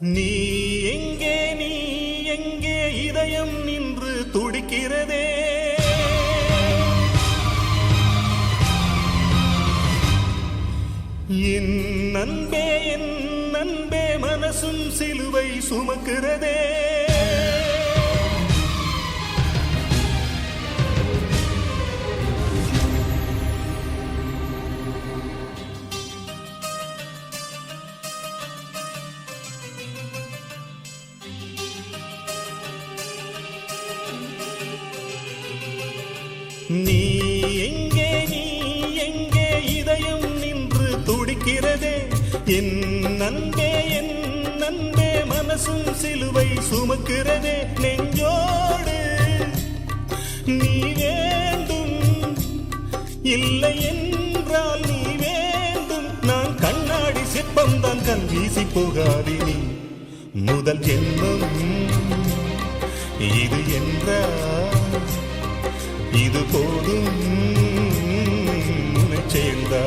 நீ எங்கே நீ எங்கே இதயம் நின்று துடிக்கிறதே? என் நண்பே என் நண்பே மனசும் சிலுவை சுமக்கிறதே. நீ எங்கே நீ எங்கே இதயம் நின்று துடிக்கிறதே. என் நண்பே என் நண்பே மனசும் சிலுவை சுமக்கிறதே. நெஞ்சோடு நீ வேண்டும். இல்லை என்றால் நீ வேண்டும். நான் கண்ணாடி சிற்பம் தான் கண் வீசி போகாதே நீ. முதல் ஜென்மம் இது என்றால் இது போதும். சேர்ந்தா.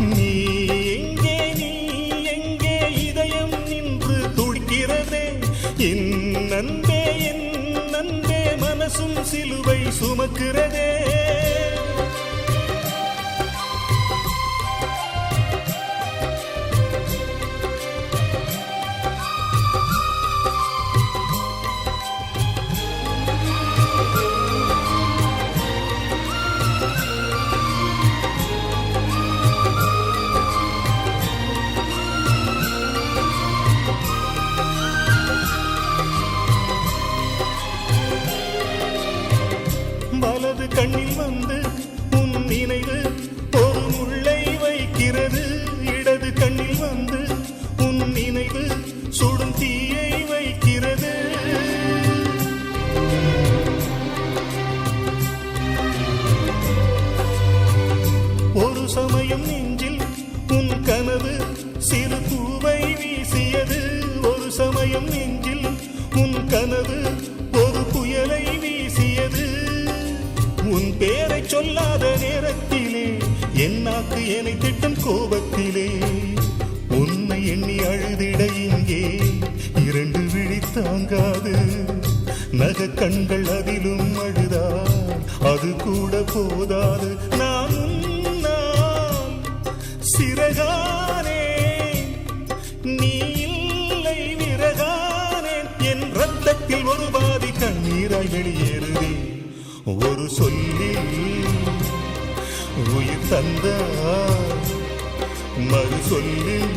நீ எங்கே நீ எங்கே இதயம் நின்று துடிக்கிறதே? என் நன்பே என் நன்பே மனசும் சிலுவை சுமக்கிறதே. வந்தது ஒரு புயலை வீசியது. உன் பேரை சொல்லாத நேரத்திலே என்னாக்கு என்னை திட்டம் கோபத்திலே. உன்னை எண்ணி அழுதிட இங்கே இரண்டு விழி தாங்காது. நக கண்கள் அதிலும் அழுதா அது கூட போதாது. நான் சிறகா கண்ணீராய் வெளியேறுதே. ஒரு சொல்லில் உயிர் தந்த மறு சொல்லில்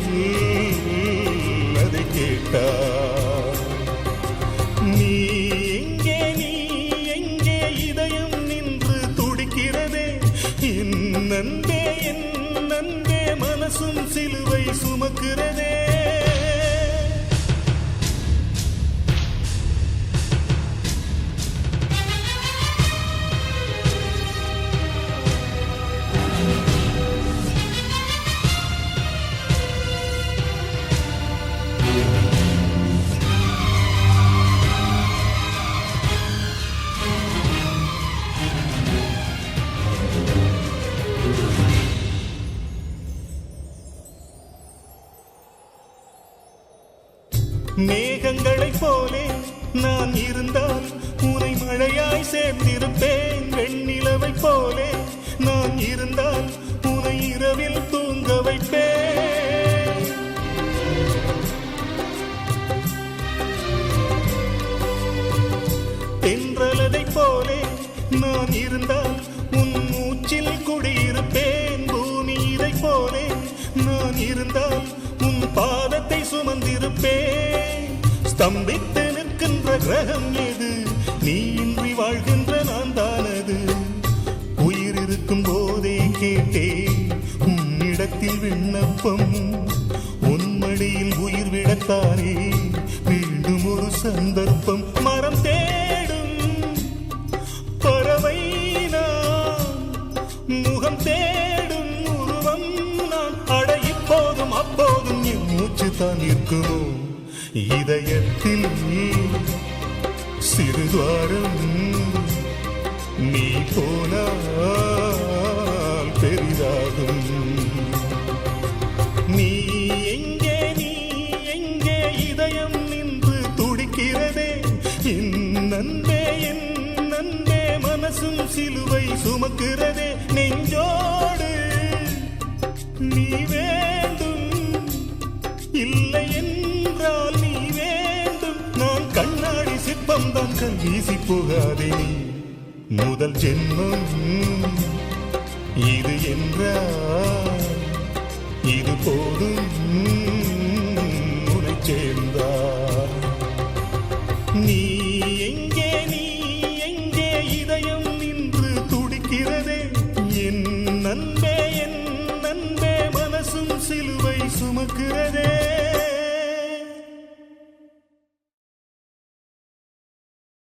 அதை கேட்டா நீ எங்கே நீ எங்கே இதயம் நின்று துடிக்கிறதே? என் நன்பே என் நன்பே மனசும் சிலுவை சுமக்கிறதே. மேகங்களைப் போலே நான் இருந்தால் உனை மழையாய் சேர்ந்திருப்பேன். வெண்ணிலவைப் போலே நான் இருந்தால் உனை இரவில் தூங்க வைப்பேன். தென்றலதை போலே நான் இருந்தால் உன் மூச்சில் குடியிருப்பேன். பூமியைப் போலே நான் இருந்தால் உன் பாதத்தை சுமந்திருப்பேன். ஸ்தம்பித்து நிற்கின்ற கிரகம் எது? நீ இன்றி வாழ்கின்ற நான் தானது? உயிர் இருக்கும் போதே கேட்டேன் உன்னிடத்தில் விண்ணப்பம். உன்மடியில் உயிர் விடத்தானே மீண்டும் ஒரு சந்தர்ப்பம். மரம் தேடும் பறவை நான் முகம் தேடும் உருவம் நான். அட இப்போதும் அப்போதும் என் மூச்சு தான் இருக்குமோ? இதயத்தில் சிறுதுவாரம் நீ போனால் பெரிதாகும். நீ எங்கே நீ எங்கே இதயம் நின்று துடிக்கிறதே? நன்பே என் நன்பே மனசும் சிலுவை சுமக்கிறதே. நெஞ்சோடு நீ வேண்டும். இல்லை என்றால் வீசி போகாதே நீ. முதல் ஜென்மம் இது என்றால் இது போதும் உனை சேர்ந்தார் நீ எங்கே நீ எங்கே இதயம் நின்று துடிக்கிறதே? என் நண்பே என் நண்பே மனசும் சிலுவை சுமக்கிறதே.